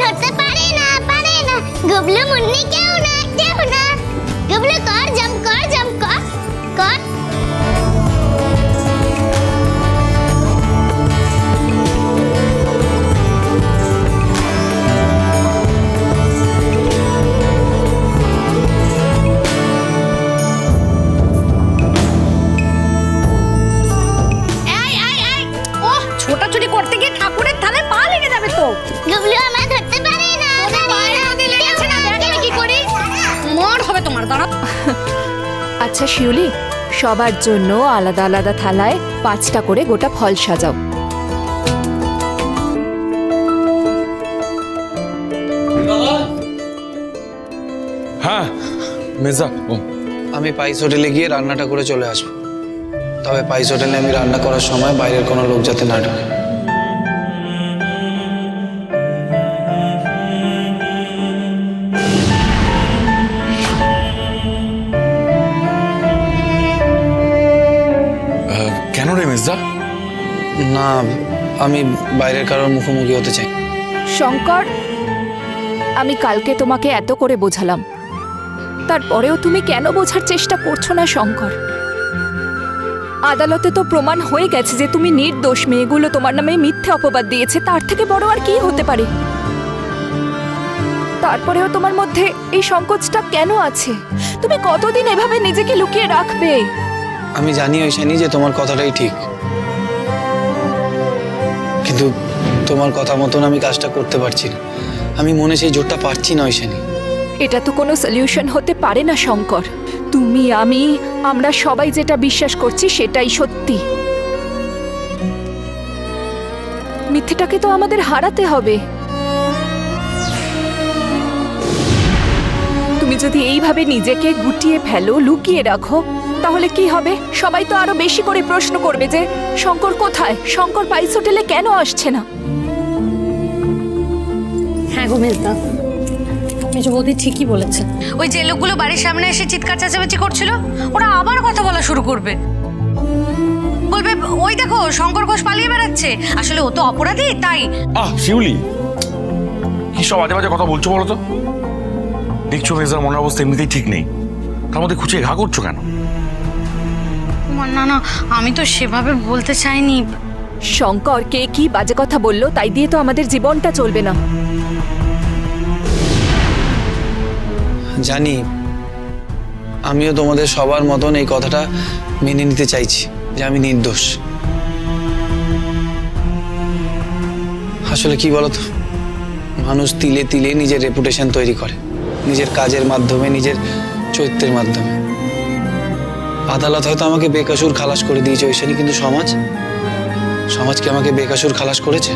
ধরতে পারে না পারে না গুবলু মুন্নি কেউ না কেউ না গুবলু কর জাম্প কর জাম্প কর কর এই এই এই। ও ছোটাছুটি করতে গিয়ে ঠাকুরের মর দাঁড়া। আচ্ছা শিউলি সবার জন্য আলাদা আলাদা থালায় পাঁচটা করে গোটা ফল সাজাও। হ্যাঁ মেজা ও। আমি পাইস হোটেলে গিয়ে রান্নাটা করে চলে আসব। তবে পাইস হোটেলে আমি রান্না করার সময় বাইরের কোনো লোক যাতে না ঢোকে। কেন রে মেজদা না আমি বাইরের কারোর মুখোমুখি হতে চাই। শঙ্কর আমি কালকে তোমাকে এত করে বোঝালাম। তারপরেও তুমি কেন বোঝার চেষ্টা করছ না শঙ্কর? আদালতে তো প্রমাণ হয়ে গেছে যে তুমি নির্দোষ মেয়েগুলো তোমার নামে মিথ্যে অপবাদ দিয়েছে তার থেকে বড় আর কি হতে পারে? তারপরেও তোমার মধ্যে এই সংকোচটা কেন আছে? তুমি কতদিন এভাবে নিজেকে লুকিয়ে রাখবে? আমি জানি ঐশানি যে তোমার কথাটাই ঠিক। কিন্তু তোমার কথা মতন আমি কাজটা করতে পারছি না। আমি মনে সেই জোরটা পারছি না ঐশানি এটা তো কোনো সলিউশন হতে পারে না, শঙ্কর। তুমি, আমি, আমরা সবাই যেটা বিশ্বাস করছি সেটাই সত্যি। মিথ্যেটাকে তো আমাদের হারাতে হবে। তুমি যদি এইভাবে নিজেকে গুটিয়ে ফেলো, লুকিয়ে রাখো তাহলে কি হবে? সবাই তো আরও বেশি করে প্রশ্ন করবে যে শঙ্কর কোথায়? শঙ্কর পাইস হোটেলে কেন আসছে না? হ্যাঁ গো মেজদা। মেজো বৌদি ঠিকই বলেছে ওই যে লোকগুলো বাড়ির সামনে এসে চিৎকার চেঁচামেচি করছিল ওরা আবার কথা বলা শুরু করবে। বলবে ওই দেখো শঙ্কর ঘোষ পালিয়ে বেড়াচ্ছে। আসলে ও তো অপরাধী তাই আহ শিউলি কি সব আজে বাজে কথা বলছো বলো তো? দেখছ মেজার মনের অবস্থা এমনিতেই ঠিক নেই। তার মধ্যে খুঁচিয়ে ঘা করছ কেন? না না আমি তো সেভাবে বলতে চাইনি। শঙ্কর কে কি বাজে কথা বলল তাই দিয়ে তো আমাদের জীবনটা চলবে না। জানি আমিও তোমাদের সবার মতন এই কথাটা মেনে নিতে চাইছি যে আমি নির্দোষ। আসলে কি বলতো মানুষ তিলে তিলে নিজের রেপুটেশন তৈরি করে নিজের কাজের মাধ্যমে নিজের চরিত্রের মাধ্যমে। আদালত হয়তো আমাকে বেকাসুর খালাস করে দিয়েছে ওইখানে কিন্তু সমাজ। সমাজ কি আমাকে বেকাসুর খালাস করেছে?